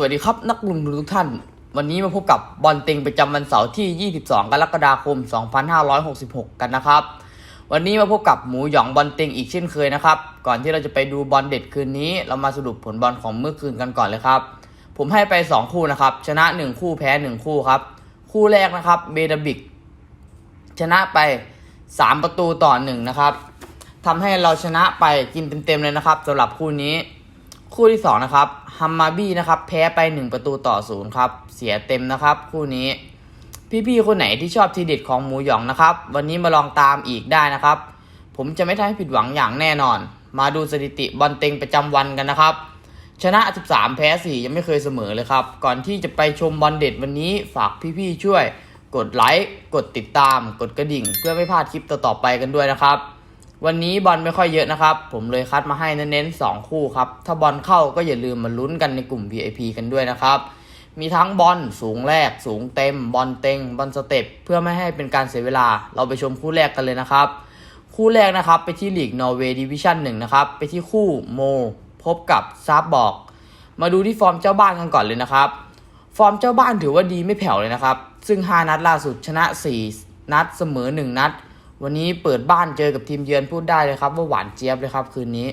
สวัสดีครับนักลงทุนทุกท่าน วันนี้มาพบกับบอลเต็งประจำวันเสาร์ที่ 22 กรกฎาคม 2566 กันนะครับ วันนี้มาพบกับหมูหยองบอลเต็งอีกเช่นเคยนะครับ ก่อนที่เราจะไปดูบอลเด็ดคืนนี้ เรามาสรุปผลบอลของเมื่อคืนกันก่อนเลยครับ ผมให้ไป 2 คู่นะครับ ชนะ 1 คู่แพ้ 1 คู่ครับ คู่แรกนะครับเบดบิกชนะไป 3 ประตูต่อ 1 นะครับทำให้เราชนะไปกินเต็มๆเลยนะครับสำหรับคู่นี้ คู่ที่2นะครับฮัมมาบี้นะครับแพ้ไป 1 ประตูต่อศูนย์ครับเสียเต็มนะครับ คู่นี้พี่ๆคนไหนที่ชอบทีเด็ดของหมูหยองนะครับ วันนี้มาลองตามอีกได้นะครับ ผมจะไม่ทำให้ผิดหวังอย่างแน่นอน มาดูสถิติบอลเต็งประจำวันกันนะครับ ชนะ 13 แพ้ 4 ยังไม่เคยเสมอเลยครับ ก่อนที่จะไปชมบอลเด็ดวันนี้ฝากพี่ๆช่วย กดไลค์กดติดตาม กดกระดิ่ง เพื่อไม่พลาดคลิปต่อๆไปกันด้วยนะครับ วันนี้บอลไม่ค่อยเยอะนะครับ ผมเลยคัดมาให้เน้นๆ2คู่ครับ ถ้าบอลเข้าก็อย่าลืมมาลุ้นกันในกลุ่ม VIP กันด้วยนะครับ มีทั้งบอลสูงแรก สูงเต็ม บอลเต็ง บอลสเต็ป เพื่อไม่ให้เป็นการเสียเวลา เราไปชมคู่แรกกันเลยนะครับ คู่แรกนะครับไปที่ลีกนอร์เวย์ดิวิชั่นหนึ่งนะครับ ไปที่คู่โม พบกับซาบบอก มาดูที่ฟอร์มเจ้าบ้านกันก่อนเลยนะครับ ฟอร์มเจ้าบ้านถือว่าดีไม่แผ่วเลยนะครับ ซึ่ง 5 นัดล่าสุดชนะ 4 นัดเสมอ 1 นัด วันนี้เปิดบ้านเจอกับทีมเยือนพูดได้เลยครับ ว่าหวานเจี๊ยบเลยครับคืนนี้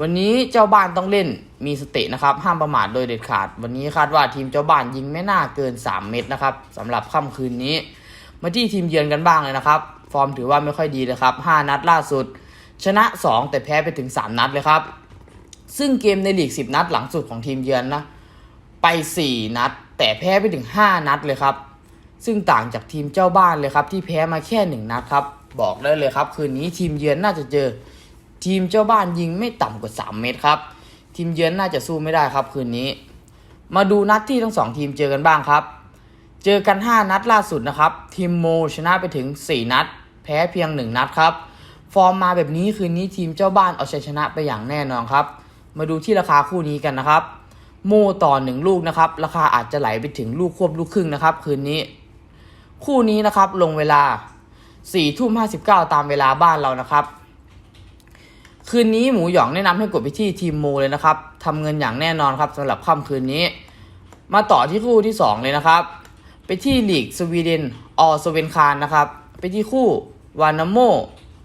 วันนี้เจ้าบ้านต้องเล่นมีสตินะครับ ห้ามประมาทโดยเด็ดขาด วันนี้คาดว่าทีมเจ้าบ้านยิงไม่น่าเกิน 3 เม็ดนะครับสำหรับค่ำคืนนี้ มาที่ทีมเยือนกันบ้างเลยนะครับ ฟอร์มถือว่าไม่ค่อยดีเลยครับ 5 นัดล่าสุด ชนะ 2 แต่แพ้ไปถึง 3 นัดเลยครับ ซึ่งเกมในลีก 10 นัดหลังสุดของทีมเยือนนะไป 4 นัด แต่แพ้ไปถึง 5 นัดเลยครับ ซึ่งต่างจากทีมเจ้าบ้านเลยครับที่แพ้มาแค่ 1 นัดครับ บอกได้เลยครับ คืนนี้ทีมเยือนน่าจะเจอ ทีมเจ้าบ้านยิงไม่ต่ำกว่า 3 เมตรครับ ทีมเยือนน่าจะสู้ไม่ได้ครับ คืนนี้ มาดูนัดที่ทั้งสองทีมเจอกันบ้างครับ เจอกัน 5 นัดล่าสุดนะครับ ทีมโมชนะไปถึง 4 นัด แพ้เพียง 1 นัดครับ ฟอร์มมาแบบนี้คืนนี้ทีมเจ้าบ้านเอาชัยชนะไปอย่างแน่นอนครับ มาดูที่ราคาคู่นี้กันนะครับ โมต่อ1ลูกนะครับ ราคาอาจจะไหลไปถึงลูกควบลูกครึ่งนะครับ คืนนี้ คู่นี้นะครับลงเวลา 4ทุ่ม59ตามเวลาบ้านเรานะครับ คืนนี้หมูหยองแนะนำให้กดไปที่ทีมโมเลยนะครับทำเงินอย่างแน่นอนครับสำหรับค่ำคืนนี้ มาต่อที่คู่ที่2เลยนะครับ ไปที่ลีกสวีเดนออสเวนคารนะครับ ไปที่คู่วานาโม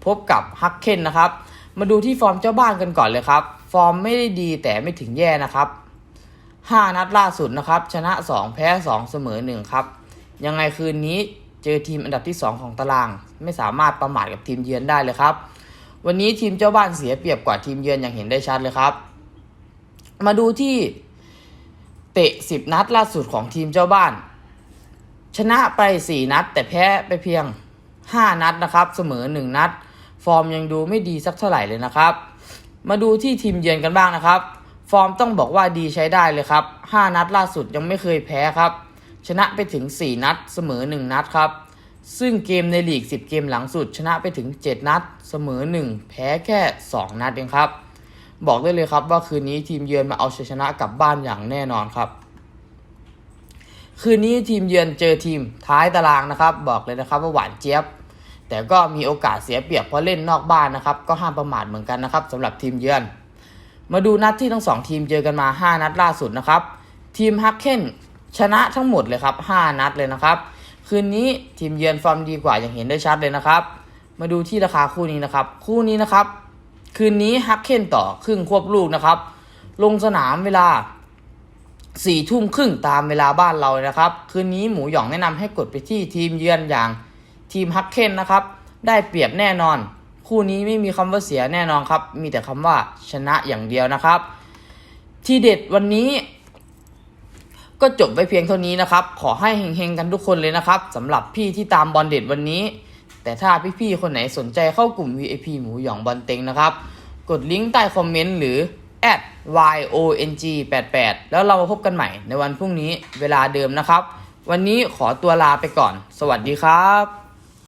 พบกับฮักเคนนะครับ มาดูที่ฟอร์มเจ้าบ้านกันก่อนเลยครับ ฟอร์มไม่ได้ดีแต่ไม่ถึงแย่นะครับ5นัดล่าสุดนะครับ ชนะ 2 แพ้ 2 เสมอ 1 ครับ ยังไงคืนนี้ เจอทีมอันดับที่ 2 ของตาราง ไม่สามารถประมาทกับทีมเยือนได้เลยครับ วันนี้ทีมเจ้าบ้านเสียเปรียบกว่าทีมเยือนอย่างเห็นได้ชัดเลยครับ มาดูที่เตะ 10 นัดล่าสุดของทีมเจ้าบ้าน ชนะไป 4 นัด แต่แพ้ไปเพียง 5 นัดนะครับ เสมอ 1 นัด ฟอร์มยังดูไม่ดีสักเท่าไหร่เลยนะครับ มาดูที่ทีมเยือนกันบ้างนะครับ ฟอร์มต้องบอกว่าดีใช้ได้เลยครับ 5 นัดล่าสุดยังไม่เคยแพ้ครับ ชนะไปถึง 4 นัด เสมอ 1 นัดครับ ซึ่งเกมในลีก 10 เกมหลังสุด ชนะไปถึง 7 นัด เสมอ 1 แพ้แค่ 2 นัดเองครับ บอกได้เลยครับว่าคืนนี้ทีมเยือนมาเอาชัยชนะกลับบ้านอย่างแน่นอนครับ คืนนี้ทีมเยือนเจอทีมท้ายตารางนะครับ บอกเลยนะครับว่าหวานเจี๊ยบ แต่ก็มีโอกาสเสียเปรียบเพราะเล่นนอกบ้านนะครับ ก็ห้ามประมาทเหมือนกันนะครับสำหรับทีมเยือน มาดูนัดที่ทั้งสองทีมเจอกันมา 5 นัดล่าสุดนะครับ ทีมฮักเคน ชนะทั้งหมดเลยครับ 5 นัดเลยนะครับ คืนนี้ทีมเยือนฟอร์มดีกว่าอย่างเห็นได้ชัดเลยนะครับ มาดูที่ราคาคู่นี้นะครับ คู่นี้นะครับ คืนนี้ฮักเคนต่อครึ่งควบลูกนะครับ ลงสนามเวลาสี่ทุ่มครึ่งตามเวลาบ้านเราเลยนะครับ คืนนี้หมูหยองแนะนำให้กดไปที่ทีมเยือนอย่างทีมฮักเคนนะครับ ได้เปรียบแน่นอน คู่นี้ไม่มีคำว่าเสียแน่นอนครับ มีแต่คำว่าชนะอย่างเดียวนะครับ ที่เด็ดวันนี้ ก็จบไปเพียงเท่านี้นะครับ ขอให้เฮงๆกันทุกคนเลยนะครับสำหรับพี่ที่ตามบอลเด็ดวันนี้ แต่ถ้าพี่ๆคนไหนสนใจเข้ากลุ่ม VIP หมูหยองบอลเต็งนะครับ กดลิงก์ใต้คอมเมนต์หรือ @yong 88 แล้วเรามาพบกันใหม่ในวันพรุ่งนี้เวลาเดิมนะครับ วันนี้ขอตัวลาไปก่อน สวัสดีครับ